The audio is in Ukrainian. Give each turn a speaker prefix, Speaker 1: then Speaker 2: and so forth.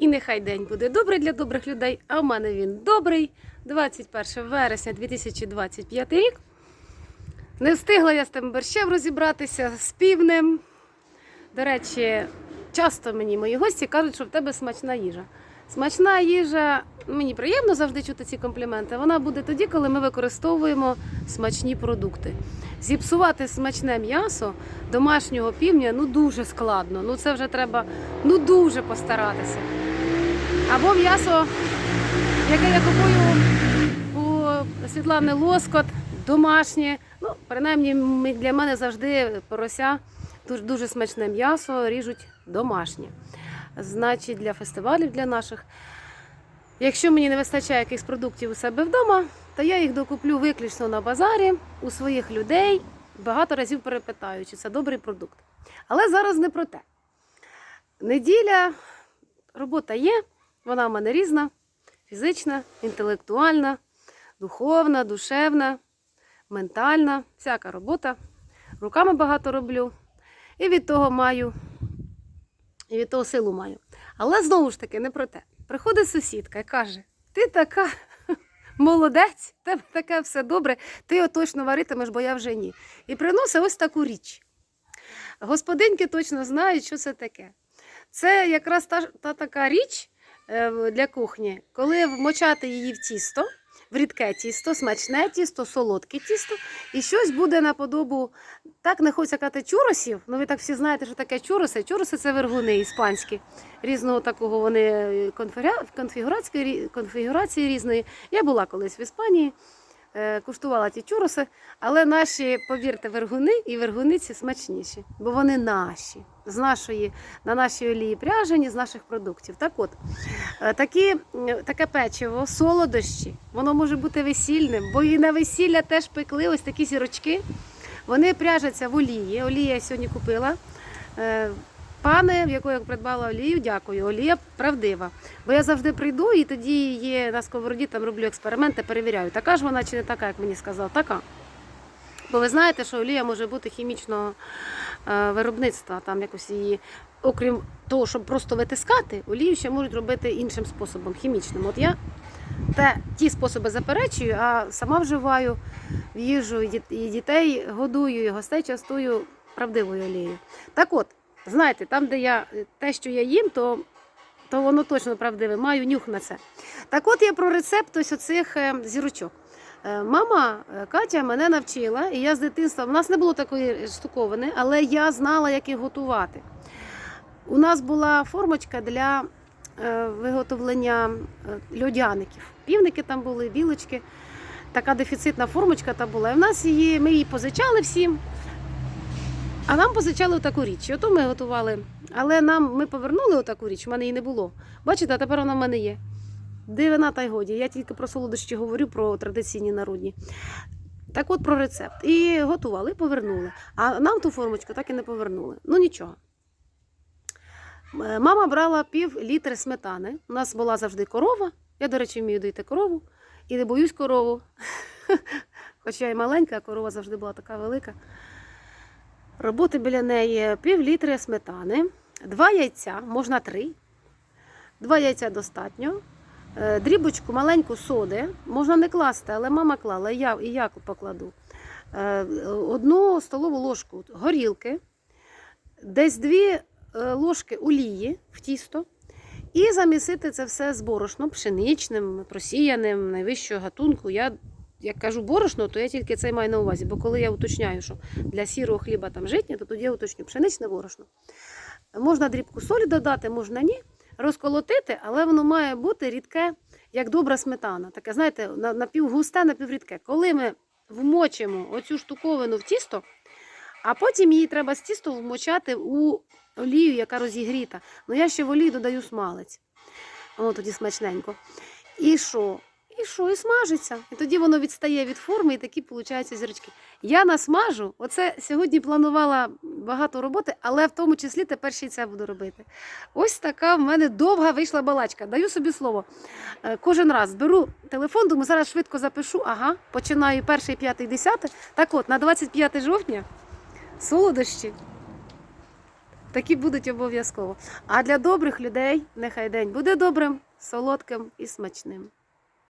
Speaker 1: І нехай день буде добрий для добрих людей, а в мене він добрий. 21 вересня 2025 рік. Не встигла я з тим борщем розібратися з півнем. До речі, часто мені мої гості кажуть, що в тебе смачна їжа. Смачна їжа, мені приємно завжди чути ці компліменти. Вона буде тоді, коли ми використовуємо смачні продукти. Зіпсувати смачне м'ясо домашнього півня ну дуже складно. Ну це вже треба ну дуже постаратися. Або м'ясо, яке я купую у Світлани Лоскот, домашнє. Ну, принаймні, для мене завжди порося дуже, дуже смачне м'ясо ріжуть домашнє. Значить, для фестивалів для наших. Якщо мені не вистачає якихось продуктів у себе вдома, то я їх докуплю виключно на базарі у своїх людей, багато разів перепитаю, чи це добрий продукт. Але зараз не про те. Неділя, робота є, вона в мене різна: фізична, інтелектуальна, духовна, душевна, ментальна, всяка робота. Руками багато роблю. І від того маю, і від того силу маю. Але знову ж таки не про те. Приходить сусідка і каже: ти така молодець, тебе таке все добре, ти точно варитимеш, бо я вже ні. І приносить ось таку річ. Господинки точно знають, що це таке. Це якраз та, та така річ для кухні, коли вмочати її в тісто, в рідке тісто, смачне тісто, солодке тісто, і щось буде наподобу, так не хочеться казати чуросів, ну ви так всі знаєте, що таке чуроси. Чуроси це вергуни іспанські. Різного такого вони конфігура- конфігурації, конфігурації різної. Я була колись в Іспанії, е, куштувала ті чуроси, але наші, повірте, вергуни і вергуниці смачніші, бо вони наші, з нашої, на нашій олії пряжені, з наших продуктів. Так от, е, такі, таке печиво, солодощі, воно може бути весільним, бо і на весілля теж пекли ось такі зірочки. Вони пряжаться в олії. Олія я сьогодні купила. Пане, в яку я придбала олію, дякую. Олія правдива. Бо я завжди прийду і тоді є на сковороді, там роблю експерименти, перевіряю, така ж вона чи не така, як мені сказав, така. Бо ви знаєте, що олія може бути хімічного е, виробництва, там якось її, окрім того, щоб просто витискати, олію ще можуть робити іншим способом, хімічним. От я те, ті способи заперечую, а сама вживаю в їжу і дітей годую, і гостей частую правдивою олією. Так от, знаєте, там, де я те, що я їм, то, то воно точно правдиве, маю нюх на це. Так от я про рецепт ось оцих е, зірочок. Е, Мама е, Катя мене навчила, і я з дитинства, в нас не було такої штуковини, але я знала, як їх готувати. У нас була формочка для виготовлення льодяників. Півники там були, білочки. Така дефіцитна формочка та була. І в нас її, ми її позичали всім. А нам позичали таку річ. І ото ми готували. Але нам ми повернули отаку річ, в мене її не було. Бачите, а тепер вона в мене є. Дивина та й годі. Я тільки про солодощі говорю, про традиційні народні. Так от про рецепт. І готували, і повернули. А нам ту формочку так і не повернули. Ну нічого. Е, Мама брала пів літри сметани. У нас була завжди корова. Я, до речі, вмію дойти корову і не боюсь корову. Хоча й маленька, а корова завжди була така велика. Роботи біля неї пів літри сметани, два яйця, можна три. Два яйця достатньо. Е, Дрібочку маленьку соди, можна не класти, але мама клала, я, і я покладу. Е, Одну столову ложку горілки, десь дві е, ложки олії в тісто. І замісити це все з борошном пшеничним, просіяним, найвищого гатунку. Я як кажу борошно, то я тільки це маю на увазі, бо коли я уточняю, що для сірого хліба там житнє, то тоді я уточню пшеничне борошно. Можна дрібку солі додати, можна ні. Розколотити, але воно має бути рідке, як добра сметана. Таке, знаєте, напівгусте, напіврідке. Коли ми вмочимо оцю штуковину в тісто, а потім її треба з тістом вмочати у олію, яка розігріта. Ну я ще в олію додаю смалець. Воно тоді смачненько. І що? І що? І смажиться. І тоді воно відстає від форми, і такі получаються зірочки. Я насмажу. Оце сьогодні планувала багато роботи, але в тому числі тепер ще й це буду робити. Ось така в мене довга вийшла балачка. Даю собі слово. Е, Кожен раз беру телефон, думаю, зараз швидко запишу. Ага, починаю перший, п'ятий, десятий. Так от, на 25 жовтня солодощі Такі будуть обов'язково. А для добрих людей нехай день буде добрим, солодким і смачним.